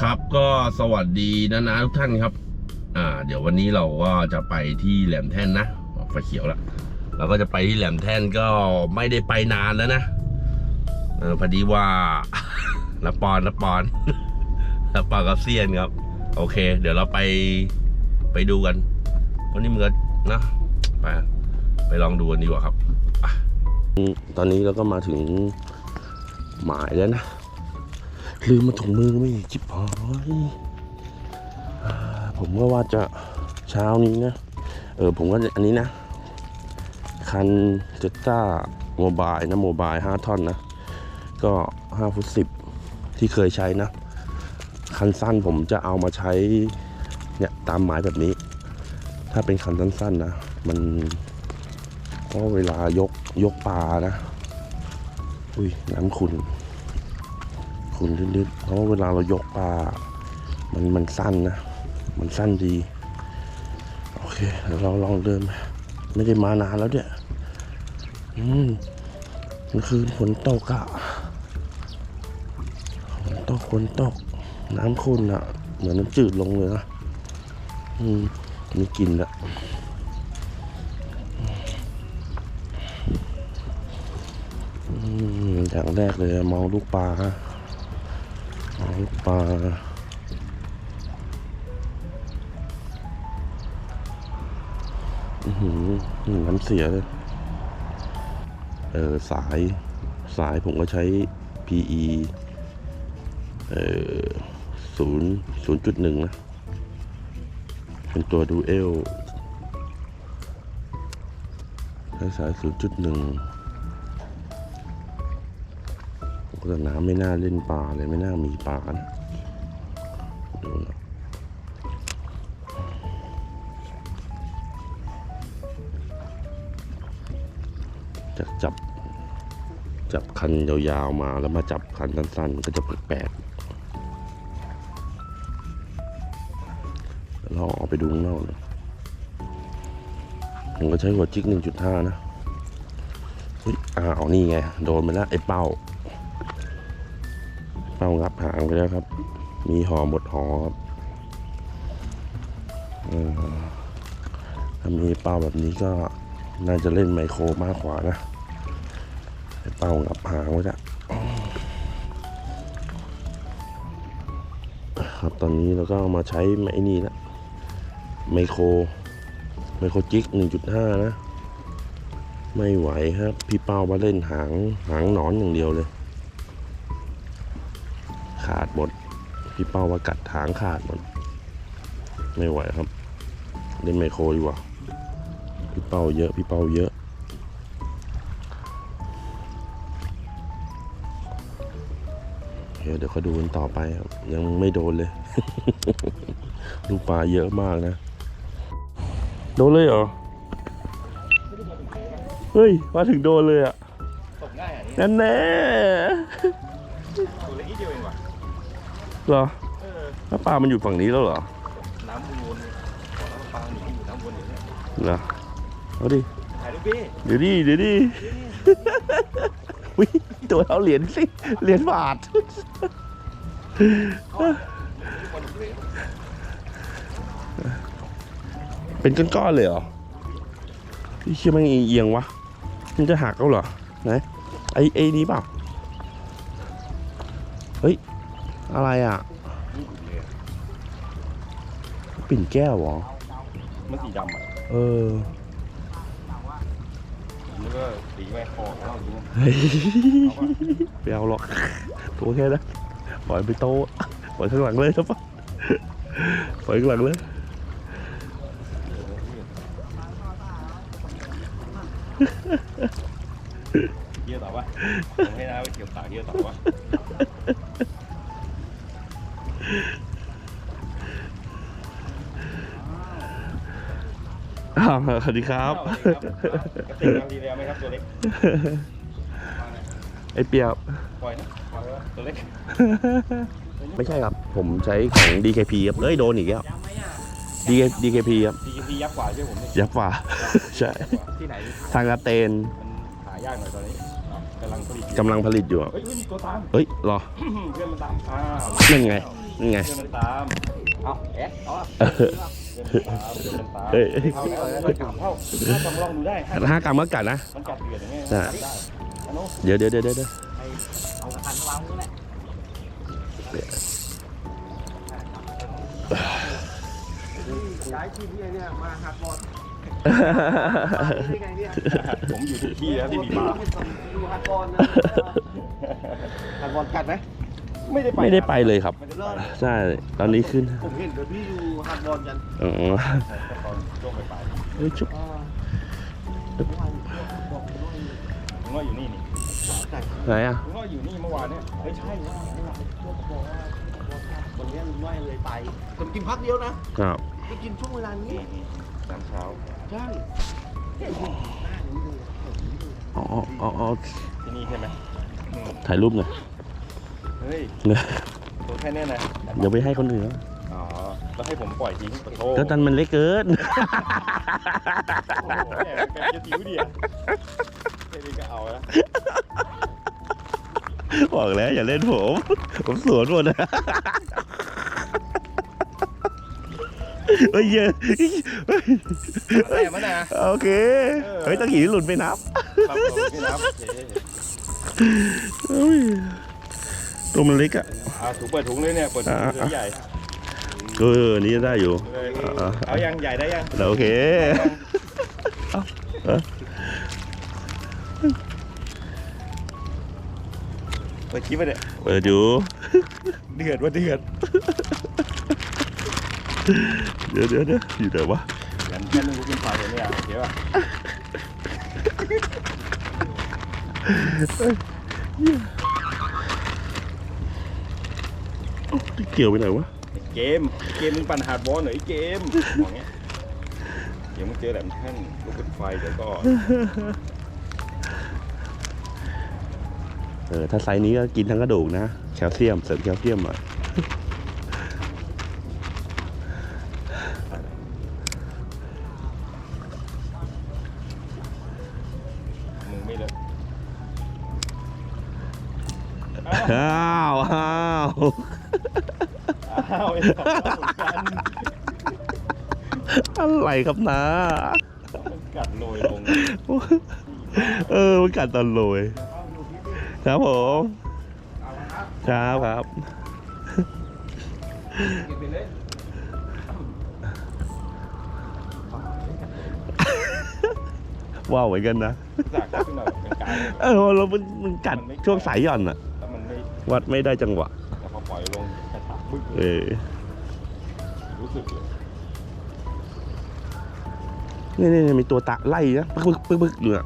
ครับก็สวัสดีนะนะทุกท่านครับ อ่า เดี๋ยววันนี้เราก็จะไปที่แหลมแท่นนะไฟเขียวแล้วเราก็จะไปที่แหลมแท่นก็ไม่ได้ไปนานแล้วนะเออพอดีว่านปอนนปอนนปอนกับเซียนครับ โอเค เดี๋ยวเราไปไปดูกันวันนี้มันก็นะไปไปลองดูกันดีกว่าครับตอนนี้เราก็มาถึงหมายแล้วนะ ลืมมาถุงมือไม่จิบหายผมก็ว่าจะเช้านี้นะ เออผมก็อันนี้นะ คันเจต้าโมบายนะโมบายห้าท่อนนะ ก็ห้าฟุตสิบที่เคยใช้นะ คันสั้นผมจะเอามาใช้เนี่ยตามหมายแบบนี้ ถ้าเป็นคันสั้นๆนะ มันก็เวลายกยกปลานะ อุ้ยน้ำขุ่นุนนิดๆเพราะว่าเวลาเรายกปลา มันมันสั้นนะ มันสั้นดี โอเคเดี๋ยวเราลองเดินไปไม่ได้มานานแล้วเนี่ย อืมมันคือฝนตกอะฝนตกฝนตก น้ำขุ่นอะเหมือนน้ำจืดลงเลยนะ อืมมีกลิ่นละอืมอย่างแรกเลยมองลูกปลาฮะ ลูกปลาอือหือน้ำเสียเลยเออสายสายผมก็ใช้ PE เออศูนย์ศูนย์จุดหนึ่งนะ เป็นตัวดูเอลใช้สายศูนย์จุดหนึ่ง แต่น้ำไม่น่าเล่นปลาเลยไม่น่ามีปลานะดูนะจะจับจับคันยาวๆมาแล้วมาจับคันสั้นๆ ก็จะแปลกๆเราออกไปดูข้างนอกนะผมก็ใช้หัวจิก1.5 นะเฮ้ยอ้าว นี่ไง โดนไปแล้วไอ้เป้า เป้างับหางไปแล้วครับ มีหอหมดหอครับถ้ามีเป้าแบบนี้ก็น่าจะเล่นไมโครมากกว่านะ เป้างับหางไว้แล้วครับตอนนี้เราก็มาใช้ไอ้นี่ละไมโครไมโครจิก 1.5 นะ ไม่ไหวครับ พี่เป้ามาเล่นหางหางหนอนอย่างเดียวเลย พี่เป้าว่ากัดถางขาดหมดไม่ไหวครับ เล่นไมโครดีกว่า พี่เป้าเยอะพี่เป้าเยอะเดี๋ยวเดี๋ยวเขาดูกันต่อไปครับ ยังไม่โดนเลย ลูกปลาเยอะมากนะ โดนเลยเหรอ เฮ้ย มาถึงโดนเลยอะตกง่ายอะนี่นั่นแน่ เหรอเออแล้วปลามันอยู่ฝั่งนี้แล้วเหรอ น้ำวนๆขอแล้วปลาหนีอยู่น้ำวนอย่างเงี้ยเหรอเอาดิถ่ายรูปพี่เดี๋ยวดิเดี๋ยวดิวิตัวเอาเหรียญสิ เหรียญบาทเป็นก้อนๆเลยเหรอพี่เชื่อมันเอียงๆวะ มันจะหักเอาเหรอ ไหน ไอ้ไอ้นี้เปล่า เฮ้ย อะไรอะ ปิ่นแก้วเหรอ มันสีดำอะเออแล้วก็สีแม่คอแล้วอย่างเงี้ยเฮ้ยไม่เอาหรอกตัวแค่นั้นปล่อยไปโตะปล่อยข้างหลังเลยครับปล่อยข้างหลังเลยเกี่ยวต่อปะผมให้น้าไปเกี่ยวตาเกี่ยวต่อปะ อ้าวสวัสดีครับกระติกน้ำดีแล้วไหมครับตัวเล็กไอเปียบปล่อยนะปล่อยไว้วะตัวเล็กไม่ใช่ครับ ผมใช้ของ DKP ครับเอ้ยโดนอีกแล้ว DK DKP ครับดีพียักษ์กว่าใช่ผมเนี่ยยับฝ่า ใช่ ที่ไหนทางกระเตนมันหายากหน่อยตอนนี้กำลังผลิตอยู่กำลังผลิตอยู่อะเฮ้ยเฮ้ยมีตัวตามเฮ้ยรอ เพื่อนมันตามอ้าวนั่นไง นี่ไงเพื่อนตามเอาเอ๊ะเอาอะเออเพื่อนมันตามเพื่อนมันตามเอ้ยเข้าแล้วมันกลับเข้าถ้าต้องลองดูได้ถ้าห้ากรัมก็กัดนะ มันกัดเดือดอย่างเงี้ยใช่ได้อันนู้นเดี๋ยวเดี๋ยวเดี๋ยวเดี๋ยวเอากระทันวางนี่แหละย้ายที่พี่เนี่ยมาหักบอลได้ไงเนี่ยผมอยู่ทุกที่แล้วที่มีปลาดูหักบอลนะหักบอลกัดไหม ไม่ได้ไปไม่ได้ไปเลยครับไม่ได้ไปใช่ ตอนนี้ขึ้นผมเห็นเดี๋ยวพี่ดูหักบอลกันอ๋อแต่ตอนช่วงไปเฮ้ยชุบอ่าบอกน้อยๆผมว่าอยู่นี่นี่แต่ไหนอะผมว่าอยู่นี่เมื่อวานเนี่ยเฮ้ยใช่ว่าบอกว่าวันนี้ลุงน้อยเลยไปผมกินพักเดียวนะครับไปกินช่วงเวลานี้ตามเช้าใช่หน้านี้ดูอ๋ออ๋ออ๋อที่นี่ใช่ไหมอืมถ่ายรูปหน่อย เฮ้ยเนี่ยตัวแค่เนี้ยนะ เดี๋ยวไปให้คนอื่นเขาอ๋อ แล้วให้ผมปล่อยทิ้งปะโถก็ตันมันเล็กเกิน โอ้โหแหมเป็นจะจิ๋วเดียวแค่นี้ก็เอาแล้วบอกแล้วอย่าเล่นผม ผมสวนหมดนะเฮ้ยเยอะแต่มันนะโอเค เฮ้ยตะกี้หลุดไปนับ ครับผมพี่นับโอเคเฮ้ย ตัวมันเล็กอะอ่าถุงเปิดถุงเลยเนี่ยเปิดถุงเลยใหญ่เอออันนี้ได้อยู่เลยอ่าเอายังใหญ่ได้ยังแล้วโอเคเปิดคลิปไปเนี่ยเปิดอยู่เดือดว่าเดือดเดี๋ยวเดี๋ยวเดี๋ยวอยู่ไหนวะงั้นแค่นึงกูกินไฟเลยเนี่ยโอเคป่ะ เกี่ยวไปไหนวะเกม เกมมึงปั่นฮาร์ดบอลหน่อยไอ้เกมอย่างเงี้ยเดี๋ยวมึงเจอแหลมแท่นลูกเป็นไฟเดี๋ยวก็เออถ้าไซส์นี้ก็กินทั้งกระดูกนะแคลเซียมเสริมแคลเซียมหน่อยมึงไม่เลยอ้าวอ้าวอ้าวไอ้สัตว์เหมือนกันอะไรครับนะมันกัดโรยลงเออมันกัดตอนโรยครับผมครับครับเก็บไปเลยว้าวเหมือนกันนะจากขึ้นมาเป็นกลางเออเรามันมันกัดช่วงสายหย่อนอะแล้วมันไม่วัดไม่ได้จังหวะ เออรู้สึกเลยนี่นี่นี่มีตัวตะไล่นะปึ๊กปึ๊กปึ๊กอยู่อะ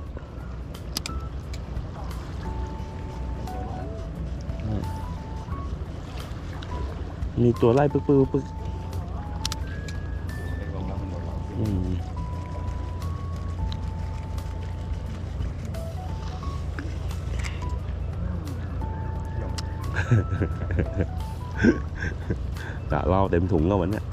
มีตัวไล่ปึ๊กปึ๊กปึ๊กไอ้ลงแล้วมั นโดนเราอืมกะล่อเต็มถุงแล้ววันเนี้ย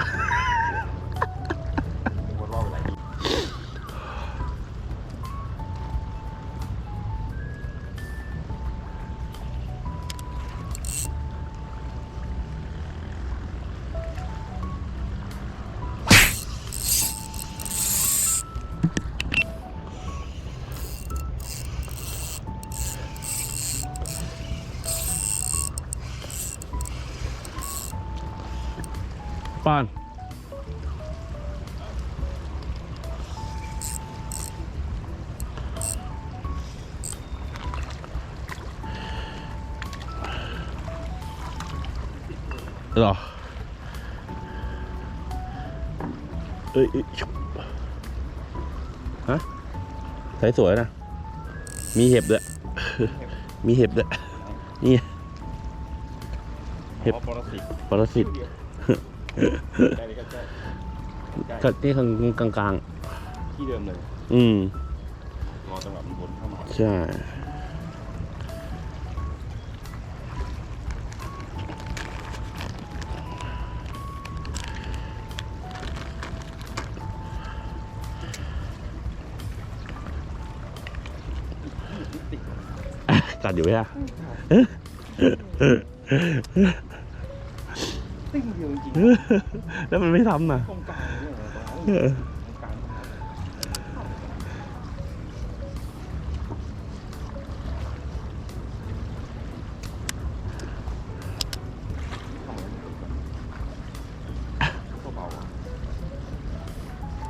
ป้อนหรอเอ้ยเอ้ยชุบฮะใส่สวยนะ มีเห็บด้วย มีเห็บด้วย นี่ เห็บเพราะปรสิตปรสิต ใช่เลยก็ใช่ใช่ก็ที่ข้างกลางที่เดิมเลยๆอืมรอจังหวะมันวนเข้ามาใช่กัดอยู่ไหมอะ ติ้งเดียวจริงแล้วมันไม่ทำนะตรงกลางเนี่ยนะตรงกลาง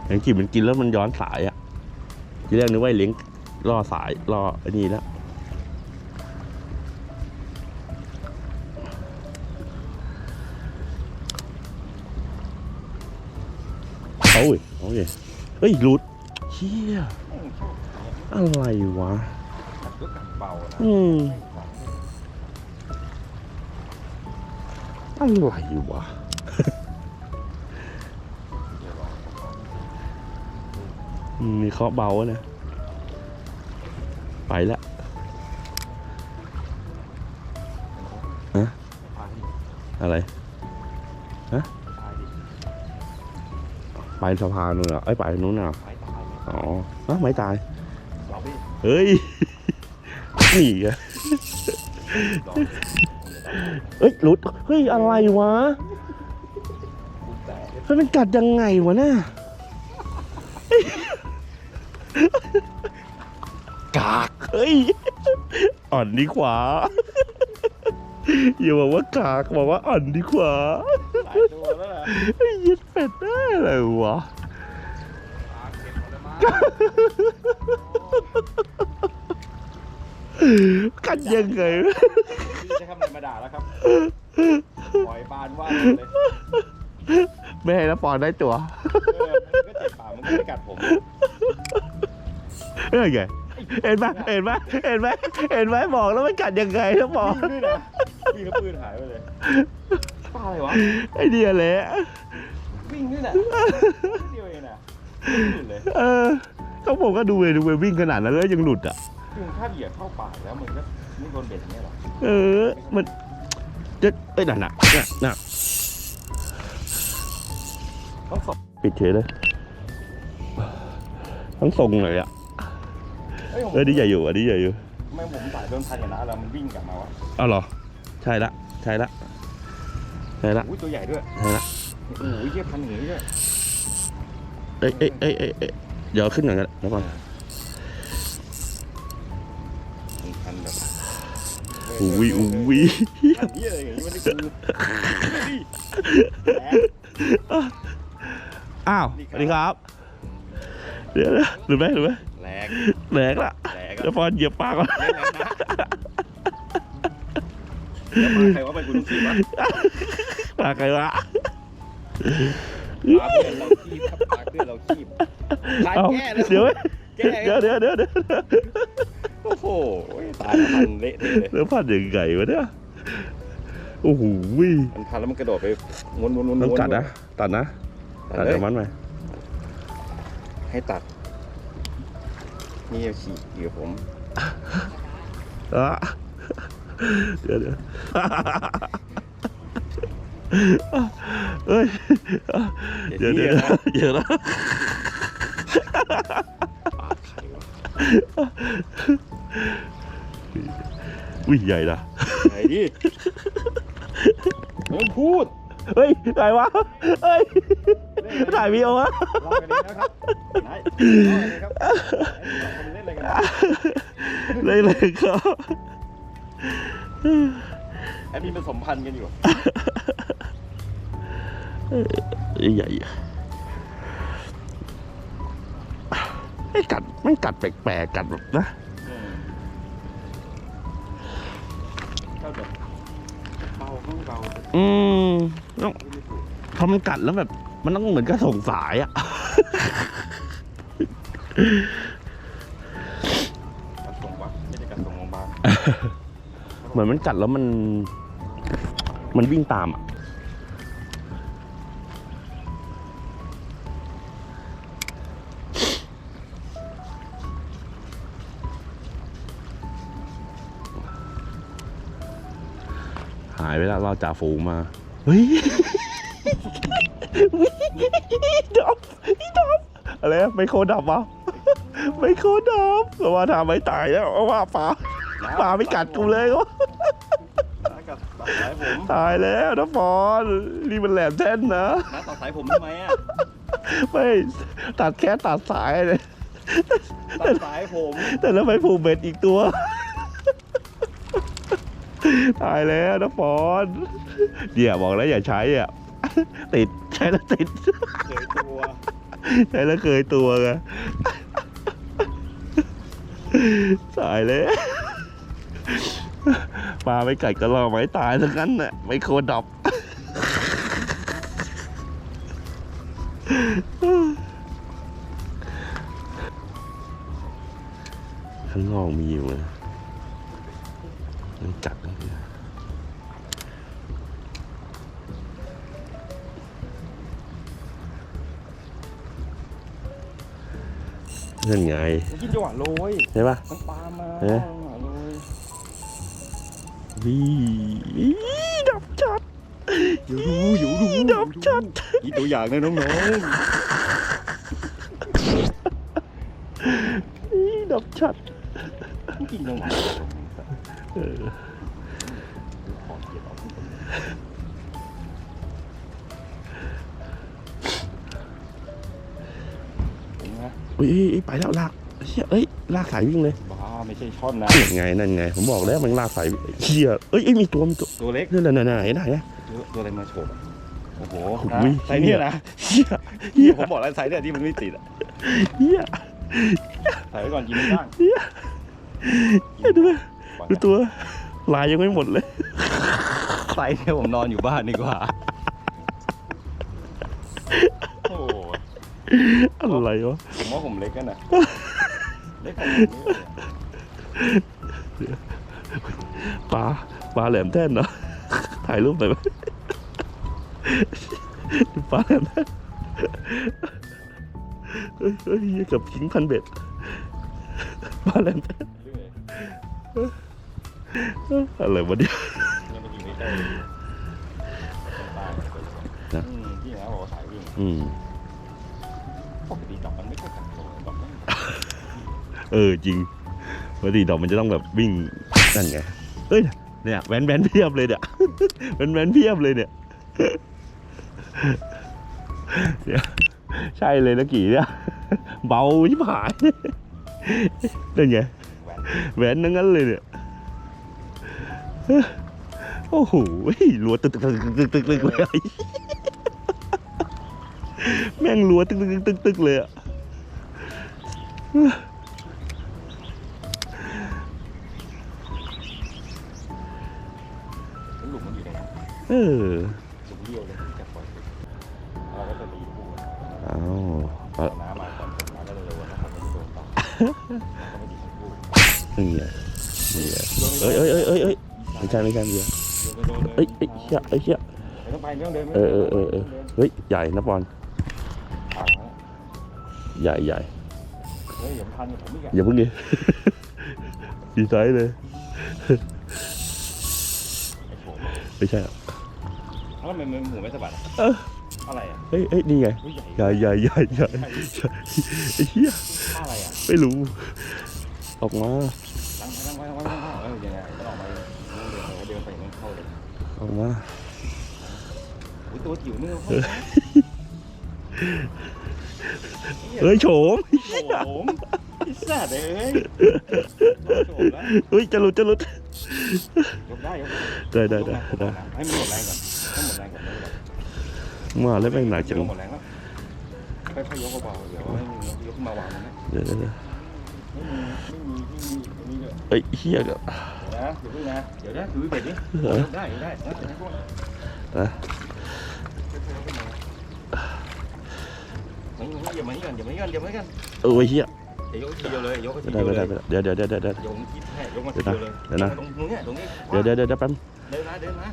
อย่างกินมันกินแล้วมันย้อนสายอะ ทีแรกนึกว่าเลี้ยงล่อสายล่อไอ้นี่แล้ว โอ้ยโอเคเฮ้ยรูดเชียอะไรวะอืมอะไรวะมีเคาะเบาเนะ ไปละฮะอะไร ไปสะพานนู่นเหรอไอ้ยไปนู้นน่ะตายตายไหมอ๋อฮะไม่ตายเราพี่เฮ้ย นี่ไงรอเฮ้ยหลุด เฮ้ย อะไรวะกูแตะเฮ้ย มันกัดยังไงวะเนี่ยกาก เฮ้ย อ่อนดีกว่า อย่าบอกว่ากาก บอกว่าอ่อนดีกว่าหลา ยตัวแล้วนะไอ้ยึดเป็ดได้เลยวะปากเก็บหมดแล้วมั้งกัดยังไงวะพี่จะทำอะไรมาด่าแล้วครับปล่อยบานว่าดเลยไม่ให้แล้วปอนได้ตัวเออมันก็เจ็บปากมันก็ไม่กัดผมเอ้ยไงเห็นไหมเห็นไหมเห็นไหมเห็นไหมบอกแล้วมันกัดยังไงแล้วบอกวิ่งด้วยนะวิ่งแล้วปืนหายไปเลย ป้าอะไรวะ ไอเดียแหละวิ่งด้วยนะเดียวเองนะหลุดเลยเออก็ผมก็ดูเวดูเววิ่งขนาดนั้นแล้วยังหลุดอะคือมันคาบเหยียบเข้าปากแล้วมันก็ไม่โดนเบ็ดอย่างเงี้ยหรอ เออ มันจะเอ้ยน่ะน่ะน่ะน่ะต้องสอบปิดเฉยเลยทั้งทรงเลยอะเอ้ยผมเออดีใหญ่อยู่อันนี้ใหญ่อยู่ ไม่ผมสายโดนทันอย่างนั้นแล้วมันวิ่งกลับมาวะเอาเหรอ ใช่ละ ใช่ละ ใช่ละอุ้ยตัวใหญ่ด้วยใช่ละโอ้โหเยี่ยพันหนีด้วยเอ้ยเอ้ยเอ้ยเอ้ยเอ้ยเดี๋ยวขึ้นก่อนกันแล้วก่อนมันพันแบบอุ้ยอุ้ยพันเยี่ยอะไรอย่างนี้มันได้กูดิแหมอ้าวสวัสดีครับ เดี๋ยวนะหรือไหมหรือไหมแหลกแหลกละแหลกเดี๋ยวพอเหยียบปากก่อนเล่น แล้วนะแล้วมาใครว่าเป็นคุณลุงสีวะปากใครวะปากเพื่อนเราคีบครับปากเพื่อนเราคีบทายเอ้าแก้แล้วเดี๋ยวแก้เดี๋ยวเดี๋ยวเดี๋ยวเดี๋ยวโอ้โหตายแล้วพันเละเทะเลยแล้วพันยังไงวะเนี่ยโอ้โหมันพันแล้วมันกระโดดไปม้วนม้วนม้วนต้องตัดนะตัดนะตัตัดดเลเดี๋ยยวมันไหมให้ตัดนี่ฉีกเหยื่อผมอะ เดี๋ยวเดี๋ยวเฮ้ยเดี๋ยวเดี๋ยวเดี๋ยวนะปากไข่วะวิ่งใหญ่นะไหนดิไม่ต้องพูด เฮ้ยใครวะ เฮ้ยถ่ายวีดีโอวะรอกันเองนะครับไหนรอกันเลยครับไอ้สองคนเล่นอะไรกันนะเลยเลยครับ ไอ้มีผสมพันธุ์กันอยู่ใหญ่ไม่กัดไม่กัดแปลกๆกัดแบบนะก็แบบเบาข้างเบาอืมต้องพอมันกัดแล้วแบบ มันต้องเหมือนกับส่งสายอะกระทงวะไม่ได้กระทงโรงพยาบาล เหมือนมันกัดแล้วมัน มันวิ่งตามอะหายไปแล้วเราจ่าฝูงมา เฮ้ยดอบดอบอะไรไมโคดับวะไมโคดับแต่ว่าทำไม่ตายแล้วเอาว่าปลา ปลาไม่กัดกูเลยวะแล้วก็กัดตัดสายผมตายแล้วนะปอนนี่มันแหลมแท่นนะน้าตัดสายผมทำไมอะไม่ตัดแค่ตัดสายเลยตัดสายผม แต่แล้วไม่ผูกเบ็ดอีกตัว ตายแล้วนะปอนเดี๋ยวบอกแล้วอย่าใช้อะติดใช้แล้วติดเคยตัวใช้แล้วเคยตัวไงตายแล้ว ปลาไม่กัดก็รอไม้ตายทั้งนั้นน่ะไม่โคตรดับข้างนอกมีอยู่นะมันกัดนะนั่นไง มันกินจังหวะโรยใช่ปะมันปลามา เอ๊ะจังหวะโรย วีดับจัดเดี๋ยวดูเดี๋ยวดูดับจัดนี่ตัวอย่างนะน้องวีดับจัดๆมันกินจังหวะเออขอเกียรติเอาขึ้นไปเห็นไหมอุ้ยเอ้ยเอ้ยไปแล้วลากเฮียเอ้ยลากสายวิ่งเลยบ้าไม่ใช่ช่อนนะนั่นไงนั่นไง ผมบอกแล้วมันลากสายเฮียเอ้ยเอ้ยมีตัวมีตัวตัวเล็กนั่นน่ะน่ะเห็นไหมตัวตัวอะไรมาโฉบอะโอ้โหโอ้โหนะไซส์เนี่ยนะเฮียเฮียผมบอกแล้วไซส์เนี่ยที่มันไม่ติดอะเฮียใส่ไว้ก่อนกินไม่ได้เฮียเฮียดูดิดูตัวลายยังไม่หมดเลยไซส์เนี่ยผมนอนอยู่บ้านดีกว่าโอ้โหอะไรวะผมว่าผมเล็กกันนะเล็กกว่า ปลาปลาแหลมแท่นเนาะถ่ายรูปหน่อยไหมปลาแหลมแท่นเฮ้ยเฮ้ยเหี้ยเกับทิ้งพันเบ็ดปลาแหลมแท่นเรื่อยอะไรวะเนี่ยยังมันอยู่ใกล้ๆเลยตายนะอืมพี่นะบอกว่าสายวิ่งอืมปกติดอกมันไม่ค่อยกัดตัวดอกมันเออจริง ปกติดอกมันจะต้องแบบวิ่งนั่นไงเอ้ยเนี่ยแวนแวนเพียบเลยเนี่ยแวนแวนเพียบเลยเนี่ยเนี่ยใช่เลยนะกี่เนี่ยเบาชิบหายนั่นไงแหวนนทั้งนั้นเลยเนี่ยโอ้โหรัวตึกตึกตึกตึกตึกตึกเลยแม่งรัวตึกตึกตึกตึกตึกเลยอะ เออหลุมเดียวเลยที่จะปล่อยเราก็จะรีบพูดเอาเอาน้ำมาก่อนผมน้ำก็เลยเลยว่าถ้าผมไม่โดนต่อเราก็ไม่ดีทั้งคู่นี่ไงนี่ไงเอ้ยเอ้ยเอ้ยเอ้ยเอ้ยไม่ใช่ไม่ใช่ไม่ใช่โดนไปโดนเลยเอ้ยเอ้ยเชี่ยเอ้ยเชี่ยไม่ต้องไปไม่ต้องเดินไม่เอต้งอเออเออเออเฮ้ยใหญ่นะบอลอ่าใหญ่ใหญ่เฮ้ยอย่าพันกับผมอีกอะอย่าเพิ่งดิดีไซน์เลยไอ้โฉมไม่ใช่อะ แล้วทำไมมันหูไม่สะบัดอะเอออะไรอะเฮ้ยเฮ้ยนี่ไงเฮ้ยใหญ่ใหญ่ใหญ่ใหญ่ใหญ่ไอ้เหี้ยท่าอะไรอะไม่รู้ ออกมาตั้งไว้ตั้งไว้ตั้งไว้ตั้งไว้เออยังไงมันออกมาเดินเดินไปมันเข้าเลยออกมาอุ้ยตัวจิ๋วนึงเฮ้ยโฉมโฉมพิซซ่าเอ้ยโฉมแล้วเฮ้ยจะหลุดจะหลุดยกได้ยกได้ได้ได้ได้ให้มันหมดแรงก่อนให้หมดแรงก่อน มาแล้วแม่งหนักจังหมดแรงแล้วค่อยๆยกเบาๆเดี๋ยวให้มันยกมาวางนะเดี๋ยวเดี๋ยวเดี๋ยวไม่มีไม่มีไม่มีเอ้ยเฮียกับเดี๋ยวนะเดี๋ยวนะเดี๋ยวนะถือเป็ดดิได้ได้นะแต่ให้พวกนะอย่ามานี่กันอย่ามานี่กันอย่ามานี่กันเออเฮียเดี๋ยวยกทีเดียวเลยยกทีไม่เดีได้ยวไม่เลได้ยไม่ได้เดี๋ยวเดี๋ยวเดี๋ยวเดี๋ยวยกคิดให้ยกมาทีเดียวเลยเดี๋ยวนะตรงนี้ตรงนี้เดี๋ยวเดี๋ยวเดี๋ยวแป๊บเดินมาเดินมา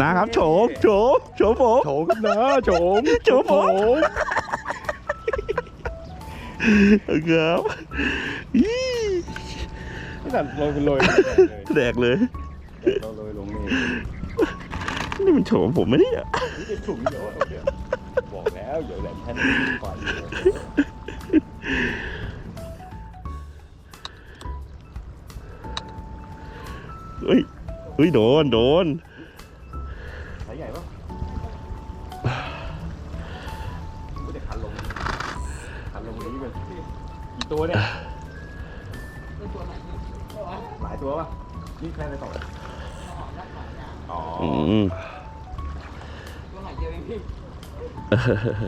นะครับโฉมโฉมโฉมผมโฉมนะโฉมโฉมผมครับนี่แต่โรยเป็นโรยเลยแดกเลยเราโรยลงนี่นี่มันโฉมผมไหมเนี่ยนี่เป็นถุงเดียวอะเดี๋ยวบอกแล้วเดี๋ยวแหลมแท่นก่อนเฮ้ยเฮ้ยโดนโดน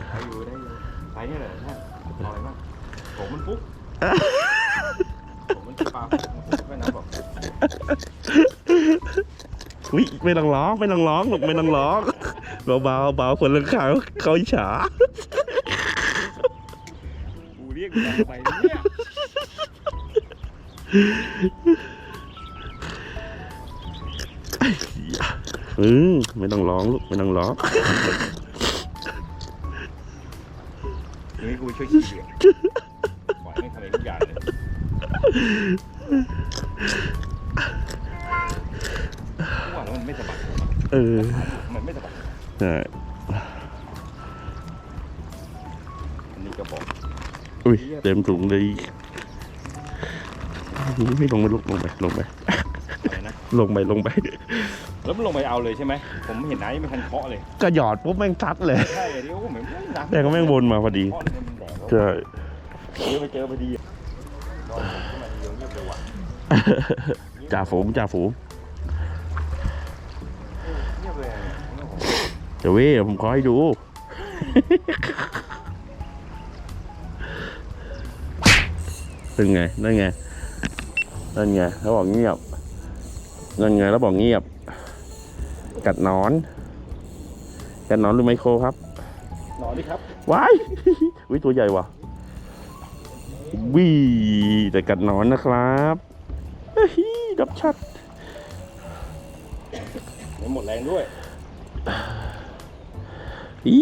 ได้อยู่ได้อยู่ไปเนี่ยแหละท่านเอาอะไรบ้างผมมันปุ๊บผมมันปลาแม่น้ำบอกวิไม่ต้องร้องไม่ต้องร้องลูกไม่ต้องร้องเบาเบาเบาคนละขาวเขาอิจฉากูเรียกมึงทำไมเนี่ยอืมไม่ต้องร้องลูกไม่ต้องร้อง นี่กูช่วยขี้เกียจปล่อยไม่ทำเองทุกอย่างเลยกูว่าแล้วมันไม่สะบัดเออมันไม่สะบัดใช่อันนี้ก็บอกอุ้ยเต็มถุงเลยไม่ลงไปลุกลงไปลงไปอะไรนะลงไปลงไปแล้วมันลงไปเอาเลยใช่ไหมผมเห็นน้ายไม่ทันเคาะเลย ก็หยอดปุ๊บแม่งซัดเลย ใช่เดี๋ยวก็เหมือนไม่นักแต่ก็แม่งวนมาพอดี เคาะ ใช่เดี๋ยวไปเจอพอดีนอนผมขึ้นมาเดียวเงียบเลยว่ะจ่าฝูงจ่าฝูงเงียบเลยอะเนี่ยเดี๋ยวเว้ยผมขอให้ดูเป็นไง นั่นไง นั่นไงแล้วบอกเงียบ นั่นไงแล้วบอกเงียบ กัดหนอน กัดหนอนหรือไมโครครับ นอนดิครับว้ายวิตัวใหญ่ว่ะวิแต่กัดหนอนนะครับเฮ้ยดับชัดไม่หมดแรงด้วยอี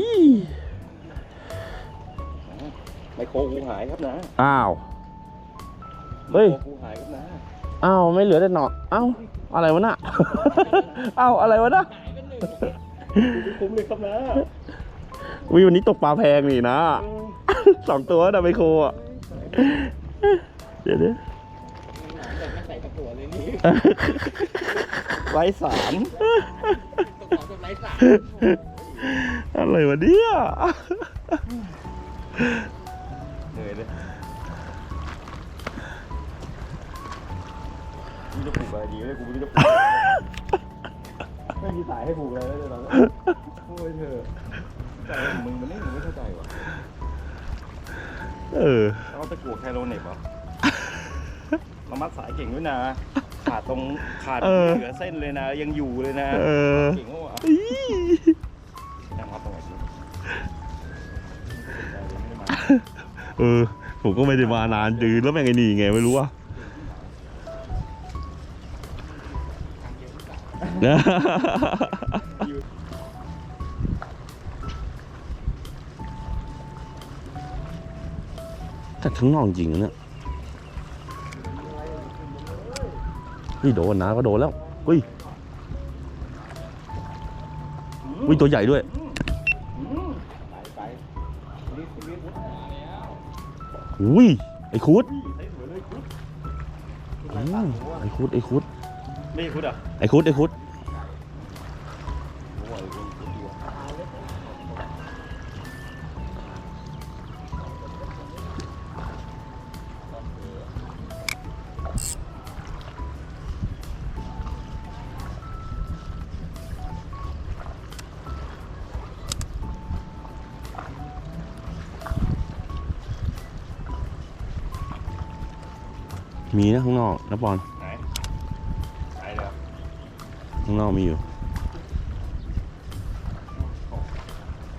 ไมโครกูหายครับนะ อ้าว เฮ้ยไมโครกูหายครับนะ อ้าว ไม่เหลือแต่หนอนอ้าวอะไรวะน่ะอ้าวอะไรวะน่ะไม่คุ้มเลยครับนะ วิวันนี้ตกปลาแพงนี่นะ สองตัวนะไมโครอะ เดี๋ยวเดี๋ยวใส่ตะกั่วเลยนี่ไร้สารตะกั่วเป็นไรสารอะไรวะเนี่ยเหนื่อยเลยกูจะปลูกอะไรดีเลยกูไม่รู้จะปลูกอะไรไม่มีสายให้ปลูกอะไรแล้วเลยตอนนี้โอ้ยเธอ ใจของมึงมันไม่มึงไม่เข้าใจวะเออเอาตะกั่วแคโรเน็ตเหรอเรามัดสายเก่งด้วยนะ ขาดตรงขาดเออเหลือเส้นเลยนะ ยังอยู่เลยนะเออเก่งเขาอะอียังมัดตรงไหนดีไม่ได้มาเออผมก็ไม่ได้มานานจืดแล้วแม่งไอ้นี่ไงไม่รู้อ่ะแต่ข้างนอกจริงนะเนี่ยนี่โดนนะก็โดนแล้วอุ้ยอุ้ยตัวใหญ่ด้วยไปไปรีบรีบมาแล้วอุ้ยไอ้คุดใช้สวยเลยคุดอืมไอ้คุดไอ้คุดนี่คุดอะไอ้คุดไอ้คุด นะข้างนอกนะบอลไหนไหนเดี๋ยวข้างนอกมีอยู่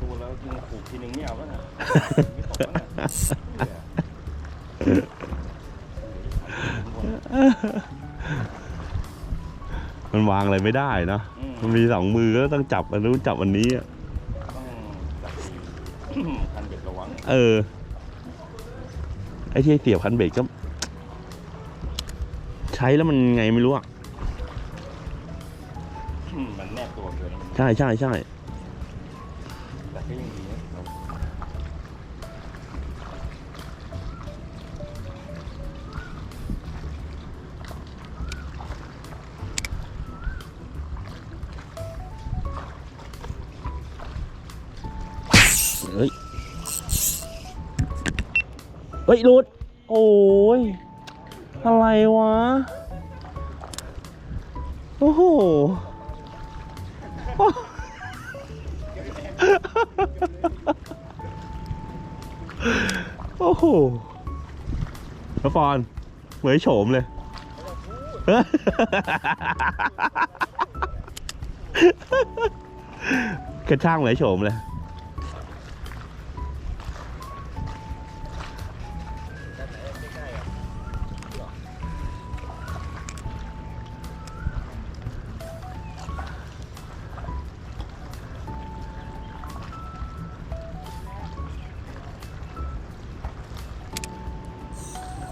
ดูแล้วจริงปลูกทีนึงไม่เอาแล้วนะไม่ตกแล้วนะมันวางอะไรไม่ได้นะอืมมันมีสองมือก็ต้องจับอันนู้นจับอันนี้อะต้องจับดีคันเบ็ดระวัง เออ ไอ้ที่เสียบคันเบรกก็ ใช้แล้วมันไงไม่รู้อะอืมมันแนบตัวเกินใช่ใช่ใช่แต่ก็ยังดีนะเราเฮ้ย เฮ้ยหลุด โอ้ย อะไรวะ โอ้โห โอ้โหพระฟอนเหมือนโฉมเลย กระช่างเหมือนโฉมเลย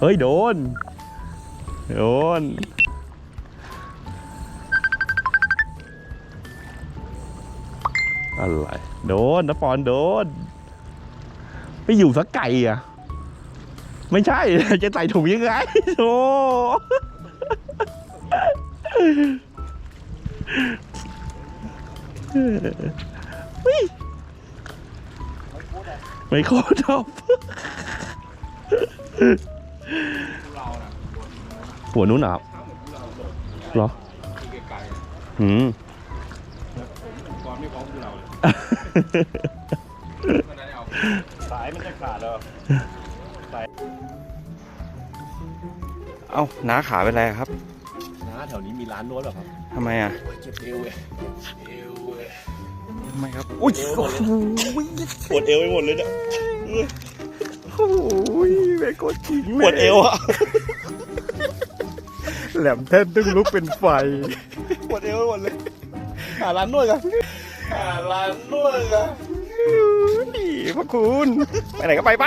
ฮ้ยโดน โดน อะไร โดนนะปอนโดนไปอยู่สักไก่อะ ไม่ใช่ จะใส่ถุงยังไงโธ่ไม่โคตรชอบ หัวนู้นหนาบถ้าเหมือนเราโดดเหรอที่ไกลๆอะหืมแล้วผมความไม่พร้อมคือเราเลยวันนั้นเอาสายมันจะขาดแล้วสายเอ้าน้าขาเป็นไรครับน้าแถวนี้มีร้านนวดเหรอครับทำไมอะเจ็บเอวเว้ยเอวเว้ยทำไมครับอุ้ยปวดเอวไปหมดเลยเนี่ยโอ้ยแม่กดจริงปวดเอวอะ แหลมแท่นตึงลุกเป็นไฟ ปวดเอวไปหมดเลยหาร้านนวดกันหาร้านนวดกันนี่พระคุณ ไปไหนก็ไปไป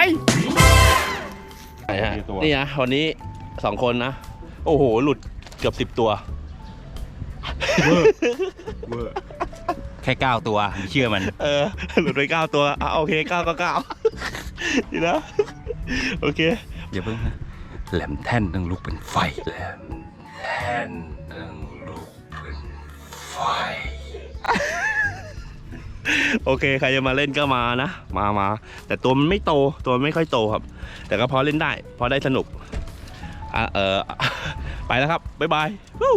ไหนฮะกี่ตัวนี่นะวันนี้สองคนนะ โอ้โห หลุดเกือบสิบ10ตัวแค่เก้าตัว เชื่อมัน เออ หลุดไปเก้าตัวอะโอเคเก้าก็เก้าดีนะ โอเค อย่าเพิ่งนะแหลมแท่นตึงลุกเป็นไฟแหลม แท่นตึงลุกขึ้นไฟ โอเค ใครจะมาเล่นก็มานะ มามาแต่ตัวมันไม่โตตัวมันไม่ค่อยโตครับ แต่ก็พอเล่นได้ พอได้สนุกอะเออไปแล้วครับ บ๊ายบายวู้